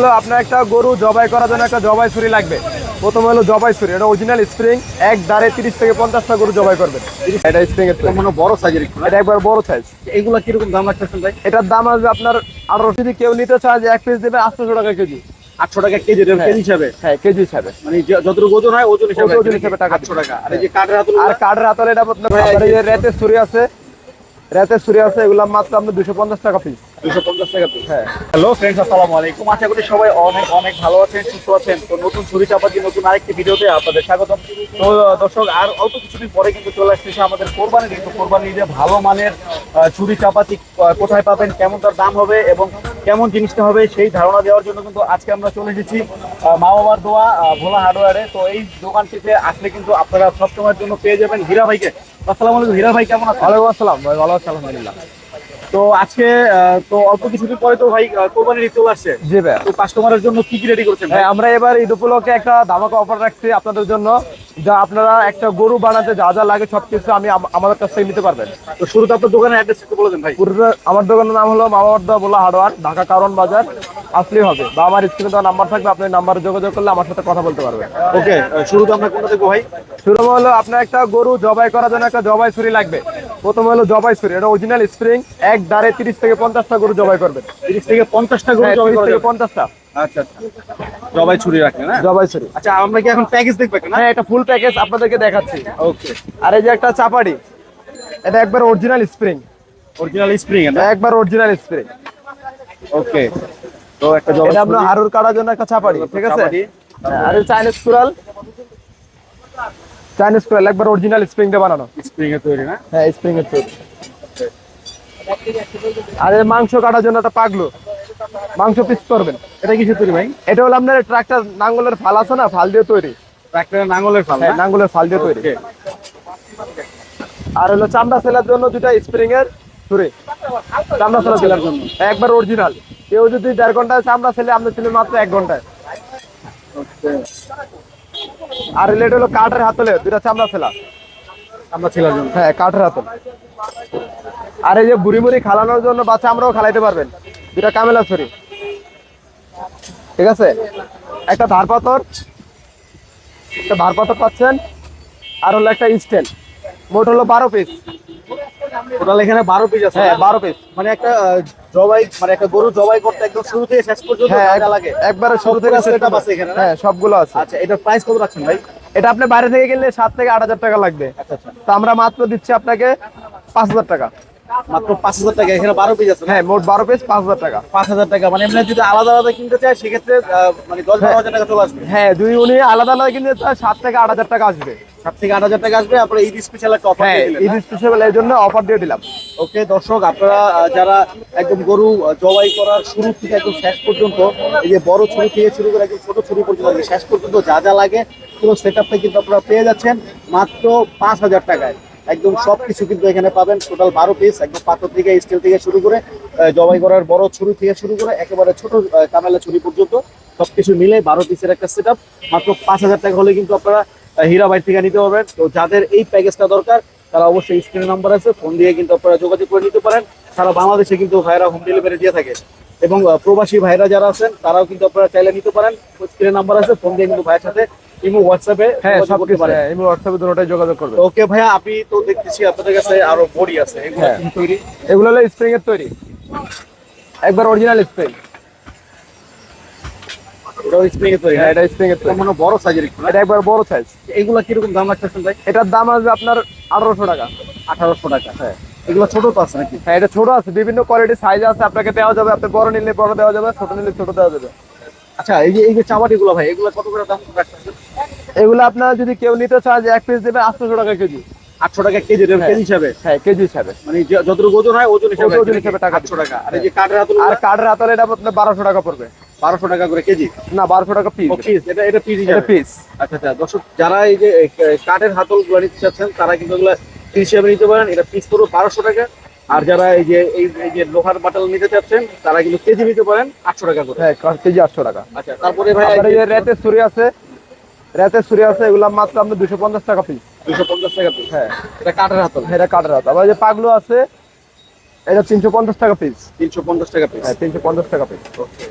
হলো আপনার একটা গরু জবাই করার জন্য একটা জবাই ছুরি লাগবে। প্রথম হলো জবাই ছুরি এটা অরিজিনাল স্প্রিং এক দাঁড়ে তিরিশ থেকে পঞ্চাশটা গরু জবাই করবেন এটা স্প্রিং এর মনে বড় সাইজের এটা একবার বড় সাইজ এইগুলা কীরকম দাম রাখতেছেন ভাই? এটার দাম আসবে আপনার আরও যদি কেউ নিতে চায় যে এক পিস দেবে আটশোশো টাকা কেজি। আটশো টাকা কেজি কেজি হিসাবে? হ্যাঁ কেজি হিসাবে। মানে যতটুকু ওজন হয় ওজন হিসাবে ওজন হিসাবে টাকা আটশো টাকা। আর এই যে কাঠের হাতুল আর কাঠের হাতলে এটা আপনার আপনার রেতের ছুরি আছে রেতের ছুরি আছে এগুলো মাত্র আপনার দুশো পঞ্চাশ টাকা পিস হ্যাঁ। হ্যালো ফ্রেন্ডস আসসালামু আলাইকুম। আশা করি সবাই অনেক অনেক ভালো আছেন সুস্থ আছেন। তো নতুন ছুরি চাপাতি নতুন আরেকটি ভিডিওতে আপনাদের স্বাগতম। তো দর্শক আর অল্প কিছুদিন পরে কিন্তু চলে আসতেছে আমাদের কোরবানি কিন্তু কোরবানি ঈদে ভালো মানের ছুরি চাপাতি কোথায় পাবেন কেমন তার দাম হবে এবং কেমন জিনিসটা হবে সেই ধারণা দেওয়ার জন্য কিন্তু আজকে আমরা চলে এসেছি মা বাবার দোয়া ভোলা হার্ডওয়ারে তো এই দোকানটিতে আসলে কিন্তু আপনারা সবসময়ের জন্য পেয়ে যাবেন হীরা ভাইকে। আসসালামু আলাইকুম হীরা ভাই কেমন আছেন? ওয়ালাইকুম আসসালাম ভাই ভালো আছি আলহামদুলিল্লাহ। তো আজকে তো অল্প কিছুদিন পরে তো ভাই কোরবানির ঈদ চলে আসছে। জি ভাই। তো কাস্টমারের জন্য কি কি রেডি করছেন ভাই? হ্যাঁ আমরা এবার ঈদ উপলক্ষে একটা ধামাকা অফার রাখছি আপনাদের জন্য যা আপনারা একটা গরু বানাতে যা যা লাগে সবকিছু আমি আমাদের কাছ থেকে নিতে পারবেন। তো শুরুতে আপনার দোকানের অ্যাড্রেস একটু বলে দেন ভাই। পুরো আমার দোকানের নাম হলো মামাবর্দা বোলা হার্ডওয়ার ঢাকা কারণ বাজার আসলেই হবে। বা আমার স্ক্রিনে দেওয়া নাম্বার থাকবে আপনি নাম্বারে যোগাযোগ করলে আমার সাথে কথা বলতে পারবেন। ওকে শুরুতে আমরা কোনটা দেখব ভাই? শুরু হলো আপনার একটা গরু জবাই করার জন্য একটা জবাই ছুরি লাগবে। প্রথম হলো জবাই ছুরি এটা অরিজিনাল স্প্রিং এক দাঁড়ে তিরিশ থেকে পঞ্চাশটা গরু জবাই করবেন। তিরিশ থেকে পঞ্চাশটা গরু হ্যাঁ, জবাই 30 থেকে। পঞ্চাশটা। আচ্ছা আচ্ছা। জবাই ছুরি রাখেন হ্যাঁ? জবাই ছুরি। আচ্ছা আমরা কি এখন প্যাকেজ দেখবে না? হ্যাঁ এটা ফুল প্যাকেজ আপনাদেরকে দেখাচ্ছি। ওকে আর এই যে একটা চাপাড়ি এটা একবার অরিজিনাল স্প্রিং অরিজিনাল স্প্রিং না একবার অরিজিনাল স্প্রিং ওকে তো একটা জবাই এটা আপনার হাড়ুর কাটার জন্য একটা চাপাড়ি ঠিক আছে। হ্যাঁ, আর চাইনিজ কুরাল চাইনিজ কুরাল একবার অরিজিনাল স্প্রিং দিয়ে বানানো। স্প্রিং এর তৈরি না? হ্যাঁ স্প্রিং এর তৈরি। আর মাংস কাটার জন্য একটা পাগলো। মাংস পিস করবেন। এটা কিছু তৈরি ভাই? এটা হলো আপনার ট্রাক্টর নাঙ্গলের ফাল আছে না ফাল দিয়ে তৈরি। ট্রাক্টরের নাঙ্গলের ফাল হ্যাঁ নাঙ্গলের ফাল দিয়ে তৈরি। আর হলো চামড়া সেলার জন্য দুটা স্প্রিং এর ছুরি। চামড়া সেলার সেলার জন্য। একবার অরিজিনাল কেউ যদি দেড় ঘন্টায় চামড়া ছেলে আমরা ছিলেন মাত্র এক ঘন্টায়। আর রিলেট হলো কাঠের হাতলে দুটা চামড়া ফেলা। আমরা ছেলার হ্যাঁ কাঠের হাতল। আর এই যে বুড়ি মুড়ি খালানোর জন্য বাচ্চা আমরাও খালাইতে পারবেন। দুটা কামেলা ছড়ি ঠিক আছে? একটা ধার পাথর একটা ধার পাথর পাচ্ছেন আর হলো একটা স্টেল মোট হলো বারো পিস টোটাল এখানে বারো পিস আছে হ্যাঁ না? বারো পিস মানে একটা জবাই মানে একটা গরু জবাই করতে একদম শুরু থেকে শেষ পর্যন্ত হ্যাঁ লাগে। একবারে শুরু থেকে আছে এখানে হ্যাঁ সবগুলো আছে। আচ্ছা এটার প্রাইস কত রাখছেন ভাই? এটা আপনি বাইরে থেকে সাত থেকে আট হাজার টাকা লাগবে। আচ্ছা আচ্ছা। তো আমরা মাত্র দিচ্ছি আপনাকে পাঁচ হাজার টাকা। মাত্র পাঁচ হাজার টাকা এখানে বারো পিস আছে হ্যাঁ মোট বারো পিস পাঁচ হাজার টাকা। পাঁচ হাজার টাকা মানে এমনি যদি আলাদা আলাদা কিনতে চায় সেক্ষেত্রে মানে দশ বারো হাজার টাকা চলে আসবে। হ্যাঁ দুই উনি আলাদা আলাদা কিনতে চায় সাত থেকে আট হাজার টাকা আসবে। সাত থেকে আট হাজার টাকা আসবে আপনার ঈদ স্পেশাল একটা অফার হ্যাঁ ঈদ স্পেশাল এর জন্য অফার দিয়ে দিলাম। ওকে দর্শক আপনারা যারা একদম গরু জবাই করার শুরু থেকে একদম শেষ পর্যন্ত এই যে বড় ছুরি থেকে শুরু করে একদম ছোট ছুরি পর্যন্ত শেষ পর্যন্ত যা যা লাগে পুরো সেট আপটা কিন্তু আপনারা পেয়ে যাচ্ছেন মাত্র পাঁচ হাজার টাকায়। একদম সবকিছু কিন্তু এখানে পাবেন টোটাল বারো পিস একদম পাথর থেকে স্টিল থেকে শুরু করে জবাই করার বড় ছুরি থেকে শুরু করে একেবারে ছোট কামেলা ছুরি পর্যন্ত সবকিছু মিলে বারো পিসের একটা সেট মাত্র পাঁচ হাজার টাকা হলে কিন্তু আপনারা আহ, হীরাবাই থেকে নিতে পারবেন। তো যাদের এই প্যাকেজটা দরকার তারা অবশ্যই স্ক্রিন নাম্বার আছে ফোন দিয়ে কিন্তু আপনারা যোগাযোগ করে নিতে পারেন। সারা বাংলাদেশে কিন্তু ভাইরা হোম ডেলিভারি দিয়ে থাকে। এবং প্রবাসী ভাইরা যারা আছেন তারাও কিন্তু আপনারা চাইলে নিতে পারেন। স্ক্রিন নাম্বার আছে ফোন দিয়ে কিন্তু ভাইয়ের সাথে ইমো হোয়াটসঅ্যাপে হ্যাঁ যোগাযোগ সব করতে পারেন। হ্যাঁ হোয়াটসঅ্যাপে দুটোটাই যোগাযোগ করবে ওকে ভাইয়া আপনি তো দেখতেছি আপনাদের কাছে আরও বডি আছে। এগুলো হ্যাঁ। তৈরি? এগুলো হলো স্প্রিং এর তৈরি। একবার অরিজিনাল স্প্রিং এটাও স্প্রিং এর তৈরি হ্যাঁ? হ্যাঁ এটা স্প্রিং এর তৈরি। মনে বড় সাইজের একটু এটা একবার বড় সাইজ এগুলা কীরকম দাম রাখতেছেন ভাই? এটার দাম আসবে আপনার আঠারোশো টাকা। আঠারোশো টাকা হ্যাঁ। এগুলো ছোট তো আছে নাকি? হ্যাঁ এটা ছোট আছে। বিভিন্ন কোয়ালিটির সাইজ আছে। আপনাকে দেওয়া যাবে আপনি বড় নিলে বড় দেওয়া যাবে ছোট নিলে ছোট দেওয়া যাবে। আচ্ছা এই যে এই যে চাবাটি ভাই এগুলো কত করে দাম রাখতেছেন? এগুলো আপনার যদি কেউ নিতে চায় যে এক পিস দেবে আটশোশো টাকা কেজি। আটশো টাকা কেজি কেজি হিসাবে? হ্যাঁ কেজি হিসাবে। মানে যতটুকু ওজন হয় ওজন হিসাবে ওজন হিসাবে টাকা আটশো টাকা। আর এই যে কাঠের হাতুল আর কাঠের হাতলে এটা আপনার বারোশো টাকা পড়বে। বারোশো টাকা করে কেজি? না বারোশো টাকা পিস পিস এটা এটা পিস এটা পিস আচ্ছা আচ্ছা দর্শক যারা এই যে কাঠের হাতল নিতে চাচ্ছেন তারা কিন্তু এগুলো হিসাবে নিতে পারেন। এটা পিস পুরো বারোশো টাকা। আর যারা এই যে এই যে লোহার বাটাল নিতে চাচ্ছেন তারা কিন্তু কেজি নিতে পারেন আটশো টাকা করে। হ্যাঁ কেজি আটশো টাকা। আচ্ছা তারপরে ভাই এই যে রেতের ছুরি আছে রেতের ছুরি আছে এগুলো মাত্র আপনার দুশো পঞ্চাশ টাকা পিস দুশো পঞ্চাশ টাকা পিস হ্যাঁ। এটা কাঠের হাতল। এটা কাঠের হাত আবার যে পাগলো আছে এটা তিনশো পঞ্চাশ টাকা পিস তিনশো পঞ্চাশ টাকা পিস হ্যাঁ তিনশো পঞ্চাশ টাকা পিস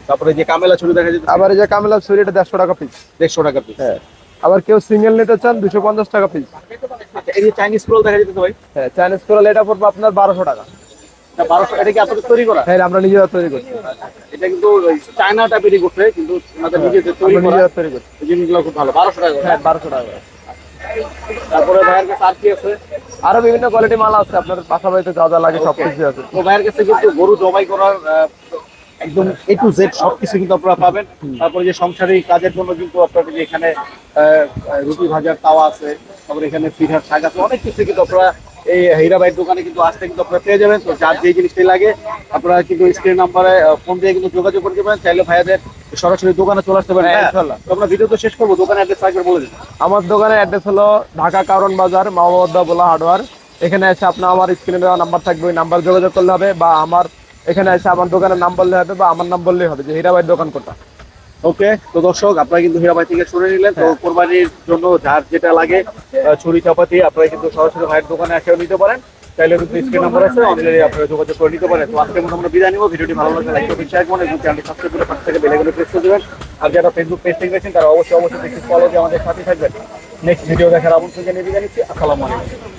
তারপরে যে কামেলা ছুরি দেখা যেতে আবার যে কামেলা ছুরি এটা দেড়শো টাকা পিস দেড়শো টাকা পিস হ্যাঁ। আবার কেউ সিঙ্গেল নিতে চান দুশো পঞ্চাশ টাকা পিস আচ্ছা এই যে চাইনিজ রোল দেখা যেতে ভাই। হ্যাঁ চাইনিজ কোরাল এটা পড়বে আপনার বারোশো টাকা। এটা কি আপনাদের তৈরি করা? হ্যাঁ আমরা নিজেরা তৈরি করছি। এটা কিন্তু চায়না টাইপেরই করতে কিন্তু নিজেদের তৈরি করা। নিজেরা তৈরি করছি। জিনিসগুলো খুব ভালো। বারোশো টাকা হ্যাঁ বারোশো টাকা করে। তারপরে ভাইয়ের কাছে আর কি আছে? আরও বিভিন্ন কোয়ালিটি মাল আছে আপনার বাসা বাড়িতে যা যা লাগে সব কিছু আছে। তো ভাইয়ের কাছে কিন্তু গরু জবাই করার একদম এ টু জেড সবকিছু কিন্তু আপনারা পাবেন। তারপরে যে সংসারিক কাজের জন্য কিন্তু আপনাদের যে এখানে রুটি ভাজার তাওয়া আছে তারপরে এখানে পিঠার শাক আছে অনেক কিছু কিন্তু আপনারা এই হীরাবাইয়ের দোকানে কিন্তু আসতে কিন্তু আপনারা পেয়ে যাবেন। তো যার যে জিনিসটাই লাগে আপনারা কিন্তু স্ক্রিন নাম্বারে ফোন দিয়ে কিন্তু যোগাযোগ করতে পারেন চাইলে ভাইয়াদের সরাসরি দোকানে চলে আসতে পারেন। হ্যাঁ, হ্যাঁ ইনশাল্লাহ। তো আমরা ভিডিও তো শেষ করব দোকানে অ্যাড্রেস একবার বলে দিন। আমার দোকানের অ্যাড্রেস হলো ঢাকা কারণ বাজার বোলা হার্ডওয়ার এখানে এসে আপনার আমার স্ক্রিনে দেওয়া নাম্বার থাকবে ওই নাম্বার যোগাযোগ করলে হবে বা আমার এখানে এসে আমার দোকানের নাম বললে হবে বা আমার নাম বললেই হবে যে হীরাবাইয়ের দোকান কোনটা। ওকে তো দর্শক আপনারা কিন্তু হীরাবাই থেকে শুনে নিলেন। তো হ্যাঁ। কোরবানির জন্য যার যেটা লাগে ছুরি চাপাতি আপনারা কিন্তু সরাসরি ভাইয়ের দোকানে এসেও নিতে পারেন। চাইলে কিন্তু স্ক্রিন নাম্বার আছে অনলাইনে আপনারা যোগাযোগ করে নিতে পারেন। তো আজকে মতো আমরা বিদায় নিব। ভিডিওটি ভালো লাগলে লাইক করবেন শেয়ার করবেন এবং চ্যানেলটি সাবস্ক্রাইব করে পাশে থেকে বেলাইকনে প্রেস করে দেবেন। আর যারা ফেসবুক পেজ থেকে দেখছেন, তারা অবশ্যই অবশ্যই ফলো দিয়ে আমাদের সাথে থাকবেন। নেক্সট ভিডিও দেখার আমন্ত্রণ জানিয়ে জানিয়েছি আসসালামু আলাইকুম।